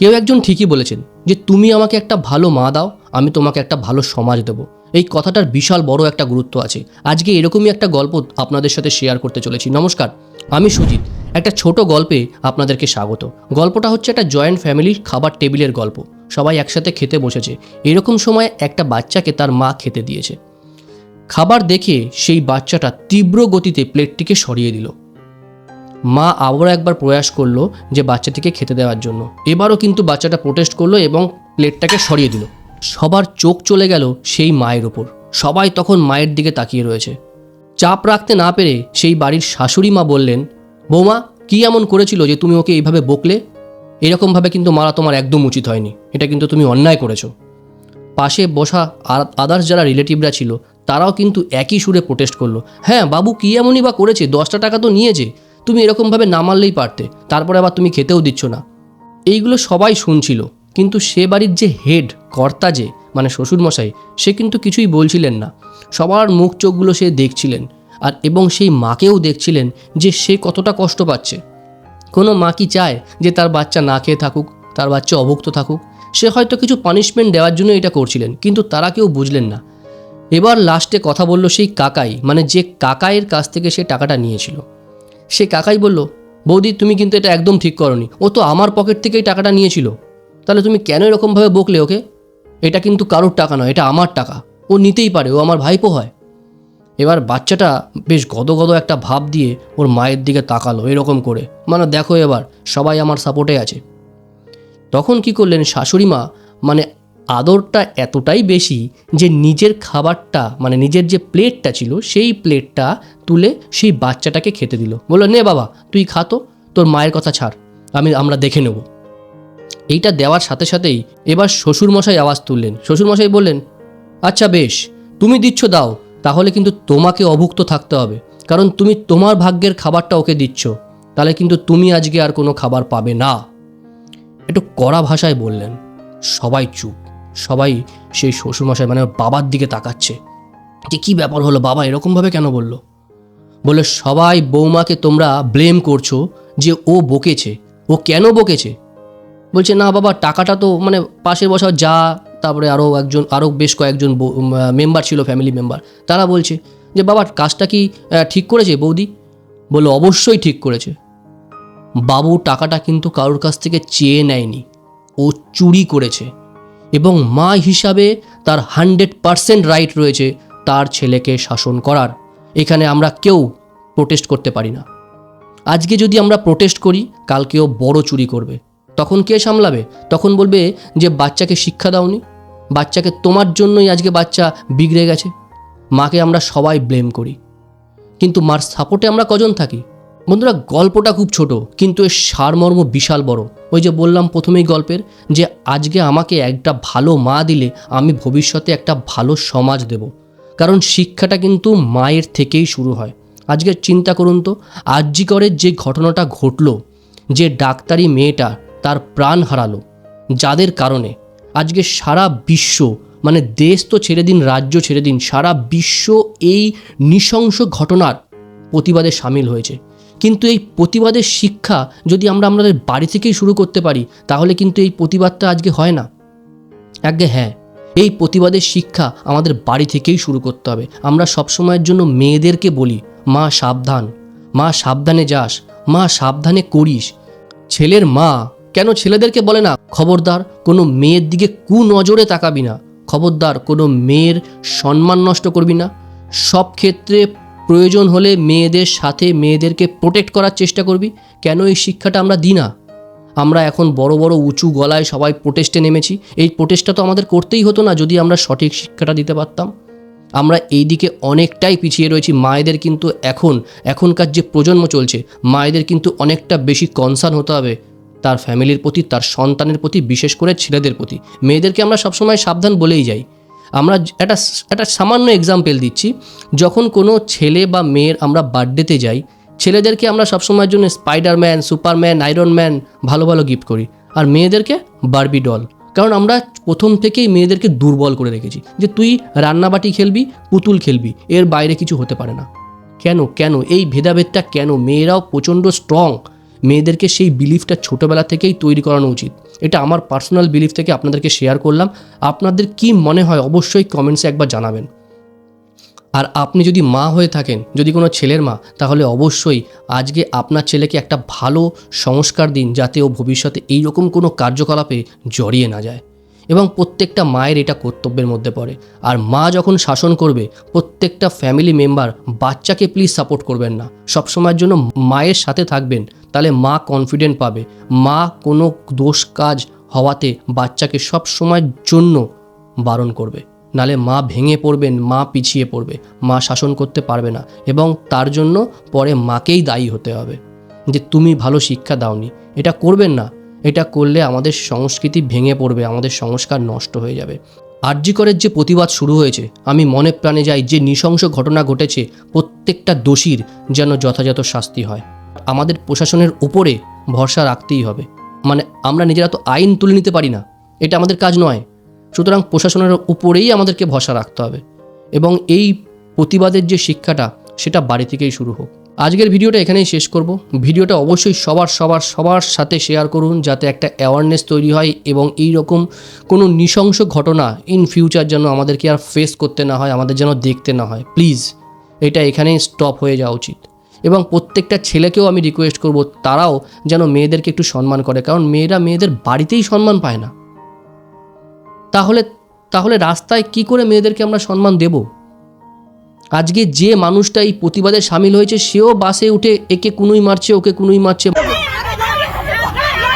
কেউ একজন ঠিকই বলেছেন যে তুমি আমাকে একটা ভালো মা দাও, আমি তোমাকে একটা ভালো সমাজ দেবো। এই কথাটার বিশাল বড় একটা গুরুত্ব আছে। আজকে এরকমই একটা গল্প আপনাদের সাথে শেয়ার করতে চলেছি। নমস্কার, আমি সুজিত। একটা ছোট গল্পে আপনাদেরকে স্বাগত। গল্পটা হচ্ছে একটা জয়েন্ট ফ্যামিলির খাবার টেবিলের গল্প। সবাই একসাথে খেতে বসেছে। এরকম সময় একটা বাচ্চাকে তার মা খেতে দিয়েছে। খাবার দেখে সেই বাচ্চাটা তীব্র গতিতে প্লেটটিকে সরিয়ে দিল। মা আবারও একবার প্রয়াস করল যে বাচ্চাটিকে খেতে দেওয়ার জন্য। এবারও কিন্তু বাচ্চাটা প্রোটেস্ট করল এবং প্লেটটাকে সরিয়ে দিল। সবার চোখ চলে গেল সেই মায়ের ওপর। সবাই তখন মায়ের দিকে তাকিয়ে রয়েছে। চাপ রাখতে না পেরে সেই বাড়ির শাশুড়ি মা বললেন, বৌমা, কি এমন করেছিল যে তুমি ওকে এইভাবে বকলে? এরকমভাবে কিন্তু মারা তোমার একদম উচিত হয়নি। এটা কিন্তু তুমি অন্যায় করেছ। পাশে বসা আদার্স যারা রিলেটিভরা ছিল, তারাও কিন্তু একই সুরে প্রোটেস্ট করল হ্যাঁ বাবু কী এমনই বা করেছে? দশটা টাকা তো নিয়েছে। তুমি এরকমভাবে না মারলেই পারতে, তারপরে আবার তুমি খেতেও দিচ্ছ না। এইগুলো সবাই শুনছিল, কিন্তু সে বাড়ির যে হেড কর্তা যে মানে শ্বশুরমশাই, সে কিন্তু কিছুই বলছিলেন না। সবার মুখ চোখগুলো সে দেখছিলেন, আর এবং সেই মাকেও দেখছিলেন যে সে কতটা কষ্ট পাচ্ছে। কোনো মা কি চায় যে তার বাচ্চা না খেয়ে থাকুক, তার বাচ্চা অভুক্ত থাকুক? সে হয়তো কিছু পানিশমেন্ট দেওয়ার জন্য এটা করছিলেন, কিন্তু তারা কেউ বুঝলেন না। এবার লাস্টে কথা বলল সেই কাকাই মানে যে কাকাইয়ের কাছ থেকে সে টাকাটা নিয়েছিল। সে কাকাই বলল, বৌদি, তুমি কিন্তু এটা একদম ঠিক করনি। ও তো আমার পকেট থেকেই টাকাটা নিয়েছিল। তাহলে তুমি কেন এরকমভাবে বকলে ওকে? এটা কিন্তু কারোর টাকা নয়, এটা আমার টাকা। ও নিতেই পারে, ও আমার ভাইপো হয়। এবার বাচ্চাটা বেশ গদগদ একটা ভাব দিয়ে ওর মায়ের দিকে তাকালো এরকম করে। মানে দেখো এবার, সবাই আমার সাপোর্টে আছে। তখন কি করলেন শাশুড়ি মা? মানে আদরটা এতটাই বেশি যে নিজের খাবারটা মানে নিজের যে প্লেটটা ছিল, সেই প্লেটটা তুলে সেই বাচ্চাটাকে খেতে দিল। বলল, নে বাবা, তুই খাতো তোর মায়ের কথা ছাড়, আমি, আমরা দেখে নেব। এইটা দেওয়ার সাথে সাথেই এবার শ্বশুরমশাই আওয়াজ তুললেন। শ্বশুরমশাই বললেন আচ্ছা বেশ, তুমি দিচ্ছ, দাও, তাহলে কিন্তু তোমাকে অভুক্ত থাকতে হবে। কারণ তুমি তোমার ভাগ্যের খাবারটা ওকে দিচ্ছ, তাহলে কিন্তু তুমি আজকে আর কোনো খাবার পাবে না। একটু কড়া ভাষায় বললেন, সবাই চুপ। সবাই সেই শ্বশুরমশাই মানে বাবার দিকে তাকাচ্ছে। যে কী ব্যাপার হলো? বাবা এরকমভাবে কেন বলল? বলে সবাই বৌমাকে তোমরা ব্লেম করছ যে ও বকেছে। ও কেন বকেছে? বলছে, না বাবা, টাকাটা তো মানে পাশে বসা যা, তারপরে আরও একজন আরও বেশ কয়েকজন মেম্বার ছিল ফ্যামিলি মেম্বার তারা বলছে যে, বাবা, কাজটা কি ঠিক করেছে বৌদি? বলে অবশ্যই ঠিক করেছে। বাবু টাকাটা কিন্তু কারোর কাছ থেকে চেয়ে নেয়নি। ও চুরি করেছে। এবং মা হিসাবে তার হান্ড্রেড পারসেন্ট রাইট রয়েছে তার ছেলেকে শাসন করার। এখানে আমরা কেউ প্রোটেস্ট করতে পারি না। আজকে যদি আমরা প্রোটেস্ট করি, কালকেও বড় চুরি করবে। তখন কে সামলাবে? তখন বলবে যে, বাচ্চাকে শিক্ষা দাওনি। বাচ্চাকে তোমার জন্যই আজকে বাচ্চা বিগড়ে গেছে। মাকে আমরা সবাই ব্লেম করি। কিন্তু মার সাপোর্টে আমরা কজন থাকি? বন্ধুরা, গল্পটা খুব ছোট, কিন্তু এর সারমর্ম বিশাল বড়। ওই যে বললাম প্রথমেই গল্পের, যে আজকে আমাকে একটা ভালো মা দিলে আমি ভবিষ্যতে একটা ভালো সমাজ দেব। কারণ শিক্ষাটা কিন্তু মায়ের থেকেই শুরু হয়। আজকে চিন্তা করুন তো আর্যিকরের যে ঘটনাটা ঘটলো, যে ডাক্তারি মেয়েটা তার প্রাণ হারালো, যাদের কারণে। আজকে সারা বিশ্ব মানে দেশ তো ছেড়ে দিন, রাজ্য ছেড়ে দিন, সারা বিশ্ব এই নৃশংস ঘটনার প্রতিবাদে সামিল হয়েছে। কিন্তু এই প্রতিবাদের শিক্ষা যদি আমরা আমাদের বাড়ি থেকেই শুরু করতে পারি, তাহলে কিন্তু এই প্রতিবাদটা আজকে হয় না। আগে হ্যাঁ এই প্রতিবাদের শিক্ষা আমাদের বাড়ি থেকেই শুরু করতে হবে। আমরা সবসময়ের জন্য মেয়েদেরকে বলি, মা, সাবধান। মা, সাবধানে যাস। মা, সাবধানে করিস। ছেলের মা কেন ছেলেদেরকে বলে না, খবরদার, কোনো মেয়ের দিকে কু নজরে তাকাবি না। খবরদার, কোনো মেয়ের সম্মান নষ্ট করবি না। সব ক্ষেত্রে প্রয়োজন হলে মেয়েদের সাথে মেয়েদেরকে প্রোটেক্ট করার চেষ্টা করবি। কেন এই শিক্ষাটা আমরা দিই না? আমরা এখন বড় বড় উঁচু গলায় সবাই প্রোটেস্টে নেমেছি। এই প্রোটেস্টটা তো আমাদের করতেই হতো না যদি আমরা সঠিক শিক্ষাটা দিতে পারতাম। আমরা এই দিকে অনেকটাই পিছিয়ে রয়েছি। মায়েদের কিন্তু এখন, এখনকার যে প্রজন্ম চলছে, মায়েদের কিন্তু অনেকটা বেশি কনসার্ন হতে হবে। তার ফ্যামিলির প্রতি, তার সন্তানের প্রতি, বিশেষ করে ছেলেদের প্রতি। মেয়েদেরকে আমরা সবসময় সাবধান বলেই যাই। আমরা একটা একটা সামান্য এক্সাম্পল দিচ্ছি। যখন কোনো ছেলে বা মেয়ের আমরা বার্থডেতে যাই, ছেলেদেরকে আমরা সবসময়ের জন্য স্পাইডারম্যান সুপারম্যান আয়রন ম্যান ভালো ভালো গিফট করি। আর মেয়েদেরকে বারবি ডল কারণ আমরা প্রথম থেকেই মেয়েদেরকে দুর্বল করে রেখেছি। যে তুই রান্নাবাটি খেলবি, পুতুল খেলবি, এর বাইরে কিছু হতে পারে না। কেন? কেন? এই ভেদাভেদটা কেন? মেয়েরাও প্রচণ্ড স্ট্রং মেয়েদেরকে সেই বিলিফটা ছোটোবেলা থেকেই তৈরি করানো উচিত। এটা আমার পার্সোনাল বিলিফ থেকে আপনাদেরকে শেয়ার করলাম। আপনাদের কি মনে হয় অবশ্যই কমেন্টসে একবার জানাবেন। আর আপনি যদি মা হয়ে থাকেন, যদি কোনো ছেলের মা, তাহলে অবশ্যই আজকে আপনার ছেলেকে একটা ভালো সংস্কার দিন যাতে ও ভবিষ্যতে এইরকম কোনো কার্যকলাপে জড়িয়ে না যায়। এবং প্রত্যেকটা মায়ের এটা কর্তব্যের মধ্যে পড়ে। আর মা যখন শাসন করবে, প্রত্যেকটা ফ্যামিলি মেম্বার বাচ্চাকে প্লিজ সাপোর্ট করবেন না। সবসময়ের জন্য মায়ের সাথে থাকবেন, তাহলে মা কনফিডেন্ট পাবে। মা কোনো দোষ কাজ হওয়াতে বাচ্চাকে সব সময়ের জন্য বারণ করবে। নালে মা ভেঙে পড়বেন, মা পিছিয়ে পড়বে, মা শাসন করতে পারবে না এবং তার জন্য পরে মাকেই দায়ী হতে হবে। যে তুমি ভালো শিক্ষা দাওনি, এটা করবেন না। এটা করলে আমাদের সংস্কৃতি ভেঙে পড়বে, আমাদের সংস্কার নষ্ট হয়ে যাবে। আর্যিকরের যে প্রতিবাদ শুরু হয়েছে, আমি মনে প্রাণে যাই যে নৃশংস ঘটনা ঘটেছে, প্রত্যেকটা দোষীর যেন যথাযথ শাস্তি হয়। আমাদের প্রশাসনের উপরে ভরসা রাখতেই হবে। মানে আমরা নিজেরা তো আইন তুলে নিতে পারি না, এটা আমাদের কাজ নয়। সুতরাং প্রশাসনের উপরেই আমাদেরকে ভরসা রাখতে হবে। এবং এই প্রতিবাদের যে শিক্ষাটা, সেটা বাড়ি থেকেই শুরু হোক। আজকের ভিডিওটা এখানেই শেষ করব। ভিডিওটা অবশ্যই সবার সবার সবার সাথে শেয়ার করুন যাতে একটা অ্যাওয়ারনেস তৈরি হয় এবং এই রকম কোনো নৃশংস ঘটনা ইন ফিউচার যেন আমাদেরকে আর ফেস করতে না হয়, আমাদের যেন দেখতে না হয়। প্লিজ এটা এখানেই স্টপ হয়ে যাওয়া উচিত। এবং প্রত্যেকটা ছেলেকেও আমি রিকোয়েস্ট করব, তারাও যেন মেয়েদেরকে একটু সম্মান করে, কারণ মেয়েরা মেয়েদের বাড়িতেই সম্মান পায় না। তাহলে তাহলে রাস্তায় কি করে মেয়েদেরকে আমরা সম্মান দেব? আজকে যে মানুষটা এই প্রতিবাদে সামিল হয়েছে, সেও বাসে উঠে একে কুনুই মারছে, ওকে কুনুই মারছে।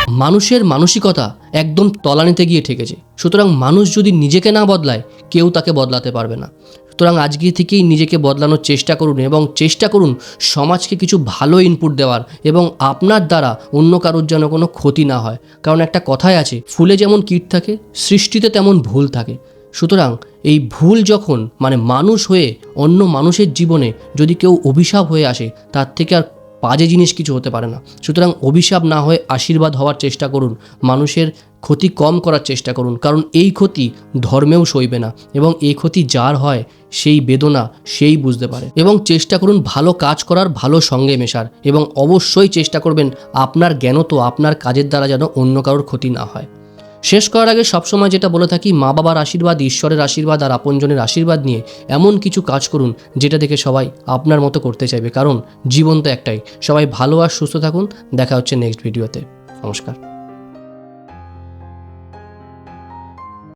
মানুষের মানসিকতা একদম তলানিতে গিয়ে ঠেকেছে। সুতরাং মানুষ যদি নিজেকে না বদলায়, কেউ তাকে বদলাতে পারবে না। সুতরাং আজকে থেকেই নিজেকে বদলানোর চেষ্টা করুন এবং চেষ্টা করুন সমাজকে কিছু ভালো ইনপুট দেওয়ার এবং আপনার দ্বারা অন্য কারোর যেন কোনো ক্ষতি না হয়। কারণ একটা কথাই আছে, ফুলে যেমন কীট থাকে, সৃষ্টিতে তেমন ভুল থাকে। সুতরাং এই ভুল যখন মানে মানুষ হয়ে অন্য মানুষের জীবনে যদি কেউ অভিশাপ হয়ে আসে, তার থেকে আর বাজে জিনিস কিছু হতে পারে না। সুতরাং অভিশাপ না হয়ে আশীর্বাদ হওয়ার চেষ্টা করুন, মানুষের ক্ষতি কম করার চেষ্টা করুন, কারণ এই ক্ষতি ধর্মেও সইবে না এবং এই ক্ষতি যার হয়, সেই বেদনা সেই বুঝতে পারে। এবং চেষ্টা করুন ভালো কাজ করার, ভালো সঙ্গে মেশার এবং অবশ্যই চেষ্টা করবেন, আপনার জ্ঞানত আপনার কাজের দ্বারা যেন অন্য কারোর ক্ষতি না হয়। শেষ করার আগে সবসময় যেটা বলে থাকি, মা বাবার আশীর্বাদ, ঈশ্বরের আশীর্বাদ আর আপনজনের আশীর্বাদ নিয়ে এমন কিছু কাজ করুন যেটা দেখে সবাই আপনার মতো করতে চাইবে। কারণ জীবন তো একটাই। সবাই ভালো আর সুস্থ থাকুন। দেখা হচ্ছে নেক্সট ভিডিওতে নমস্কার।